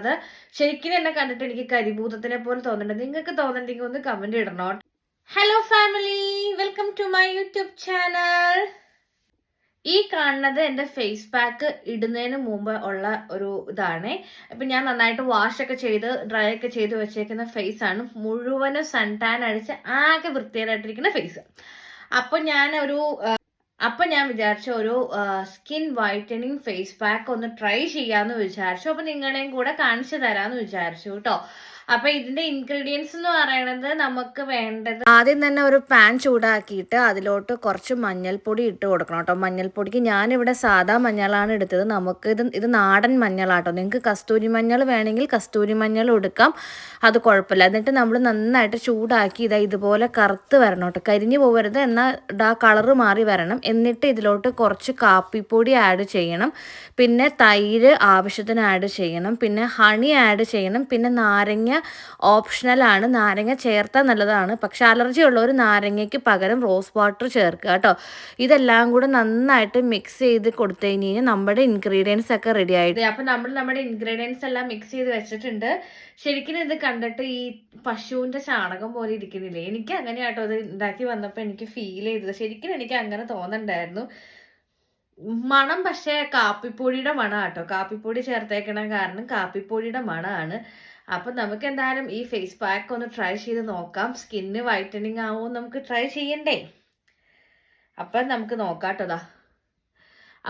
അത് ശരിക്കും എന്നെ കണ്ടിട്ട് എനിക്ക് കരിഭൂതത്തിനെ പോലെ തോന്നുന്നുണ്ട്. നിങ്ങൾക്ക് തോന്നുന്നുണ്ടെങ്കിൽ ഒന്ന് കമന്റ് ഇടണോ? Hello family welcome to my YouTube channel ഈ കാണുന്നത് എന്റെ ഫേസ് പാക്ക് ഇടുന്നതിന് മുമ്പ് ഉള്ള ഒരു ഇതാണ്. ഇപ്പം ഞാൻ നന്നായിട്ട് വാഷ് ഒക്കെ ചെയ്ത് ഡ്രൈ ഒക്കെ ചെയ്ത് വെച്ചേക്കുന്ന ഫേസ് ആണ്. മുഴുവനും സൺ ടാൻ അടിച്ച് ആകെ വൃത്തികേടായിട്ടിരിക്കുന്ന ഫേസ് അപ്പോൾ ഞാൻ ഒരു അപ്പൊ ഞാൻ വിചാരിച്ച ഒരു സ്കിൻ വൈറ്റനിങ് ഫേസ് പാക്ക് ഒന്ന് ട്രൈ ചെയ്യാന്ന് വിചാരിച്ചു. അപ്പൊ നിങ്ങളെയും കൂടെ കാണിച്ചു തരാന്ന് വിചാരിച്ചു കേട്ടോ. അപ്പൊ ഇതിന്റെ ഇൻഗ്രീഡിയൻസ് എന്ന് പറയുന്നത് നമുക്ക് വേണ്ടത് ആദ്യം തന്നെ ഒരു പാൻ ചൂടാക്കിയിട്ട് അതിലോട്ട് കുറച്ച് മഞ്ഞൾപ്പൊടി ഇട്ട് കൊടുക്കണം കേട്ടോ. മഞ്ഞൾപ്പൊടിക്ക് ഇവിടെ സാധാ മഞ്ഞളാണ് എടുത്തത്. നമുക്ക് ഇത് ഇത് നാടൻ മഞ്ഞളാട്ടോ. നിങ്ങൾക്ക് കസ്തൂരി മഞ്ഞൾ വേണമെങ്കിൽ കസ്തൂരി മഞ്ഞൾ എടുക്കാം. അത് കുഴപ്പമില്ല. എന്നിട്ട് നമ്മൾ നന്നായിട്ട് ചൂടാക്കി ഇതാ ഇതുപോലെ കറുത്ത് വരണം കേട്ടോ. കരിഞ്ഞു പോകരുത്. എന്നാൽ ആ കളറ് മാറി വരണം. എന്നിട്ട് ഇതിലോട്ട് കുറച്ച് കാപ്പിപ്പൊടി ആഡ് ചെയ്യണം. പിന്നെ തൈര് ആവശ്യത്തിന് ആഡ് ചെയ്യണം. പിന്നെ ഹണി ആഡ് ചെയ്യണം. പിന്നെ നാരങ്ങ ഓപ്ഷണലാണ് നാരങ്ങ ചേർത്താൽ നല്ലതാണ്. പക്ഷെ അലർജി ഉള്ളവർ നാരങ്ങയ്ക്ക് പകരം റോസ് വാട്ടർ ചേർക്കുക കേട്ടോ. ഇതെല്ലാം കൂടെ നന്നായിട്ട് മിക്സ് ചെയ്ത് കൊടുത്തു കഴിഞ്ഞ് കഴിഞ്ഞാൽ നമ്മുടെ ഇൻഗ്രീഡിയൻസ് ഒക്കെ റെഡി ആയിട്ട് അപ്പം നമ്മൾ നമ്മുടെ ഇൻഗ്രീഡിയൻസ് എല്ലാം മിക്സ് ചെയ്ത് വെച്ചിട്ടുണ്ട്. ശരിക്കും ഇത് കണ്ടിട്ട് ഈ പശുവിന്റെ ചാണകം പോലെ ഇരിക്കുന്നില്ലേ? എനിക്ക് അങ്ങനെ കേട്ടോ അത് ഉണ്ടാക്കി വന്നപ്പോൾ എനിക്ക് ഫീൽ ചെയ്തത്. ശരിക്കും എനിക്ക് അങ്ങനെ തോന്നുന്നുണ്ടായിരുന്നു മണം പക്ഷേ കാപ്പിപ്പൊടിയുടെ മണം കേട്ടോ കാപ്പിപ്പൊടി ചേർത്തേക്കണ കാരണം കാപ്പിപ്പൊടിയുടെ മണമാണ് അപ്പം നമുക്ക് എന്തായാലും ഈ ഫേസ് പാക്ക് ഒന്ന് ട്രൈ ചെയ്ത് നോക്കാം. സ്കിന്ന് വൈറ്റനിങ് ആവുമോ നമുക്ക് ട്രൈ ചെയ്യണ്ടേ? അപ്പം നമുക്ക് നോക്കാം കേട്ടോ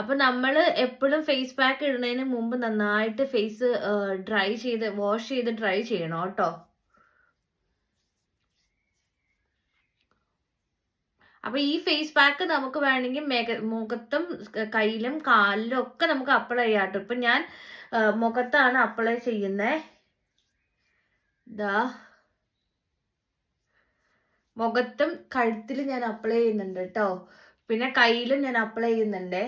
അപ്പം നമ്മൾ എപ്പോഴും ഫേസ് പാക്ക് ഇടുന്നതിന് മുമ്പ് നന്നായിട്ട് ഫേസ് ഡ്രൈ ചെയ്ത് വാഷ് ചെയ്ത് ഡ്രൈ ചെയ്യണം കേട്ടോ. അപ്പൊ ഈ ഫേസ് പാക്ക് നമുക്ക് വേണമെങ്കിൽ മുഖത്തും കയ്യിലും കാലിലും ഒക്കെ നമുക്ക് അപ്ലൈ ചെയ്യാട്ടോ ഇപ്പൊ ഞാൻ മുഖത്താണ് അപ്ലൈ ചെയ്യുന്നേ. ദാ. മുഖത്തും കഴുത്തിലും ഞാൻ അപ്ലൈ ചെയ്യുന്നുണ്ട് കേട്ടോ. പിന്നെ കയ്യിലും ഞാൻ അപ്ലൈ ചെയ്യുന്നുണ്ടേ.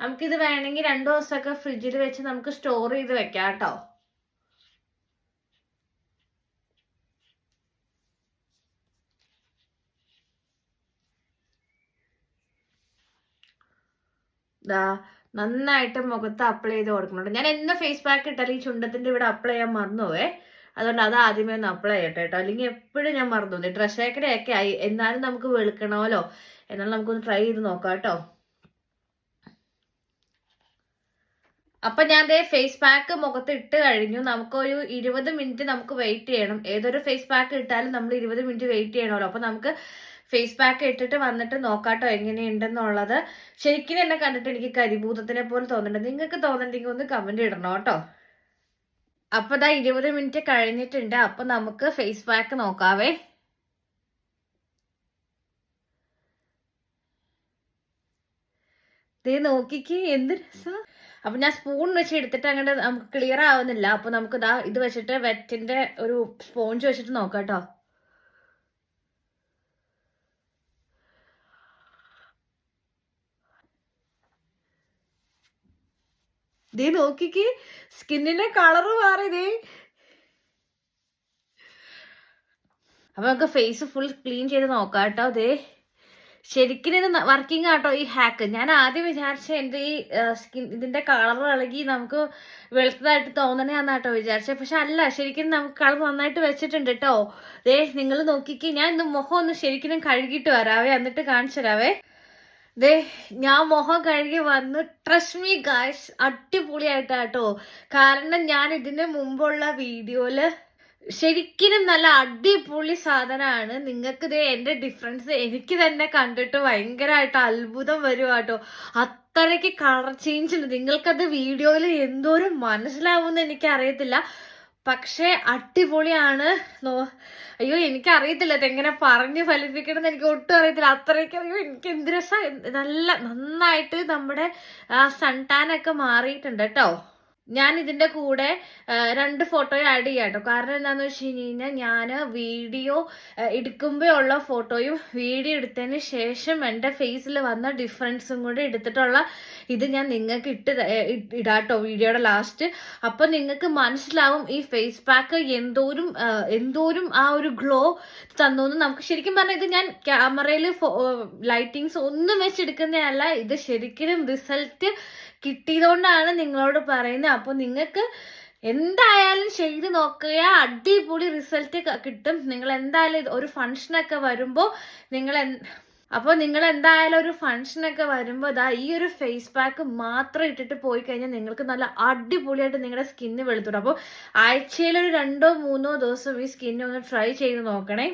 നമുക്കിത് വേണമെങ്കിൽ രണ്ടു ദിവസമൊക്കെ ഫ്രിഡ്ജിൽ വെച്ച് നമുക്ക് സ്റ്റോർ ചെയ്ത് വെക്കാം കേട്ടോ. ദാ. നന്നായിട്ട് മുഖത്ത് അപ്ലൈ ചെയ്ത് കൊടുക്കുന്നുണ്ട്. ഞാൻ എന്ന ഫേസ് പാക്ക് ഇട്ടാലും ഈ ചുണ്ടത്തിന്റെ ഇവിടെ അപ്ലൈ ചെയ്യാൻ മറന്നുപോയേ അതുകൊണ്ട് അത് ആദ്യമേ ഒന്ന് അപ്ലൈ ചെയ്യട്ടെ കേട്ടോ. അല്ലെങ്കിൽ എപ്പോഴും ഞാൻ മറന്നു പോകുന്നത് ഡ്രസ് ഒക്കെ ആയി. എന്നാലും നമുക്ക് വെളുക്കണമല്ലോ. എന്നാലും നമുക്കൊന്ന് ട്രൈ ചെയ്ത് നോക്കാം കേട്ടോ. അപ്പൊ ഞാൻ ദേ ഫേസ് പാക്ക് മുഖത്ത് ഇട്ട് കഴിഞ്ഞു. നമുക്കൊരു ഇരുപത് മിനിറ്റ് നമുക്ക് വെയിറ്റ് ചെയ്യണം. ഏതൊരു ഫേസ് പാക്ക് ഇട്ടാലും നമ്മൾ ഇരുപത് മിനിറ്റ് വെയിറ്റ് ചെയ്യണമല്ലോ. അപ്പൊ നമുക്ക് ഫേസ് പാക്ക് ഇട്ടിട്ട് വന്നിട്ട് നോക്കാട്ടോ എങ്ങനെയുണ്ടെന്നുള്ളത്. ശരിക്കും എന്നെ കണ്ടിട്ട് എനിക്ക് കരിഭൂതത്തിനെ പോലെ തോന്നുന്നുണ്ട്. നിങ്ങൾക്ക് തോന്നുന്നുണ്ടെങ്കിൽ ഒന്ന് കമന്റ് ഇടണം കേട്ടോ. അപ്പൊ ഇതാ ഇരുപത് മിനിറ്റ് കഴിഞ്ഞിട്ടുണ്ട്. അപ്പൊ നമുക്ക് ഫേസ് പാക്ക് നോക്കാവേ. ദേ നോക്കിക്ക് എന്ത് രസം. അപ്പൊ ഞാൻ സ്പൂൺ വെച്ച് എടുത്തിട്ട് അങ്ങോട്ട് നമുക്ക് ക്ലിയർ ആവുന്നില്ല. അപ്പൊ നമുക്ക് ഇതാ ഇത് വെച്ചിട്ട് വെറ്റിന്റെ ഒരു സ്പോഞ്ച് വെച്ചിട്ട് നോക്കാം കേട്ടോ ദേ നോക്കിക്ക് സ്കിന്നിന്റെ കളറ് ദേ. അപ്പൊ നമുക്ക് ഫേസ് ഫുൾ ക്ലീൻ ചെയ്ത് നോക്കാം കേട്ടോ ദേ. ശരിക്കും ഇത് വർക്കിംഗ് ആട്ടോ ഈ ഹാക്ക്. ഞാൻ ആദ്യം വിചാരിച്ച എന്റെ ഈ സ്കിൻ ഇതിന്റെ കളർ ഇളകി നമുക്ക് വെളുത്തതായിട്ട് തോന്നണേന്നാട്ടോ വിചാരിച്ചത് പക്ഷെ അല്ല ശരിക്കും നമുക്ക് കളർ നന്നായിട്ട് വെച്ചിട്ടുണ്ട് കേട്ടോ ദേ നിങ്ങൾ നോക്കിക്കേ ഞാൻ ഇന്ന് മുഖം ഒന്ന് ശരിക്കും കഴുകിയിട്ട് വരാവേ എന്നിട്ട് കാണിച്ചു തരാവേ. ദേ ഞാൻ മുഖം കഴുകി വന്നു ട്രസ്റ്റ് ഗായ്സ് അടിപൊളിയായിട്ടാട്ടോ. കാരണം ഞാൻ ഇതിന് മുമ്പുള്ള വീഡിയോയിൽ ശരിക്കും നല്ല അടിപൊളി സാധനമാണ്. നിങ്ങൾക്ക് ഇത് എന്റെ ഡിഫറൻസ് എനിക്ക് തന്നെ കണ്ടിട്ട് ഭയങ്കരമായിട്ട് അത്ഭുതം വരുവാട്ടോ. അത്രയ്ക്ക് കളർ ചേഞ്ച് ഉണ്ട്. നിങ്ങൾക്കത് വീഡിയോയിൽ എന്തോരം മനസ്സിലാവും എന്ന് അറിയത്തില്ല പക്ഷേ അടിപൊളിയാണ്. അയ്യോ എനിക്ക് അറിയത്തില്ല ഇതെങ്ങനെ പറഞ്ഞ് ഫലിപ്പിക്കണം എനിക്ക് ഒട്ടും അറിയത്തില്ല. അത്രയ്ക്ക് അയ്യോ എനിക്ക് എന്ത് രസം. നല്ല നന്നായിട്ട് നമ്മുടെ സൺ ടാൻ ഒക്കെ മാറിയിട്ടുണ്ട് കേട്ടോ. ഞാൻ ഇതിന്റെ കൂടെ രണ്ട് ഫോട്ടോയും ആഡ് ചെയ്യാം കേട്ടോ കാരണം എന്താണെന്ന് വെച്ച് കഴിഞ്ഞാൽ ഞാൻ വീഡിയോ എടുക്കുമ്പോഴുള്ള ഫോട്ടോയും വീഡിയോ എടുത്തതിന് ശേഷം എന്റെ ഫേസിൽ വന്ന ഡിഫറൻസും കൂടെ എടുത്തിട്ടുള്ള ഇത് ഞാൻ നിങ്ങൾക്ക് ഇട്ട് ഇടാട്ടോ വീഡിയോയുടെ ലാസ്റ്റ് അപ്പോൾ നിങ്ങൾക്ക് മനസ്സിലാവും ഈ ഫേസ് പാക്ക് എന്തോരും എന്തോരും ആ ഒരു ഗ്ലോ തന്നു എന്ന് നമുക്ക് ശരിക്കും പറഞ്ഞാൽ ഇത് ഞാൻ ക്യാമറയിൽ ലൈറ്റിങ്സ് ഒന്നും വെച്ചെടുക്കുന്നതല്ല ഇത് ശരിക്കും റിസൾട്ട് കിട്ടിയതുകൊണ്ടാണ് നിങ്ങളോട് പറയുന്നത്. അപ്പോൾ നിങ്ങൾക്ക് എന്തായാലും ചെയ്ത് നോക്കുക അടിപൊളി റിസൾട്ട് കിട്ടും. നിങ്ങൾ എന്തായാലും ഒരു ഫംഗ്ഷനൊക്കെ വരുമ്പോൾ നിങ്ങൾ അപ്പോൾ നിങ്ങൾ എന്തായാലും ഒരു ഫംഗ്ഷനൊക്കെ വരുമ്പോൾ ഇതാ ഈ ഒരു ഫേസ് പാക്ക് മാത്രം ഇട്ടിട്ട് പോയി കഴിഞ്ഞാൽ നിങ്ങൾക്ക് നല്ല അടിപൊളിയായിട്ട് നിങ്ങളുടെ സ്കിന്ന് വെളുത്തുള്ളൂ അപ്പോൾ ആഴ്ചയിൽ ഒരു രണ്ടോ മൂന്നോ ദിവസം ഈ സ്കിന്നെ ഒന്ന് ട്രൈ ചെയ്ത് നോക്കണേ.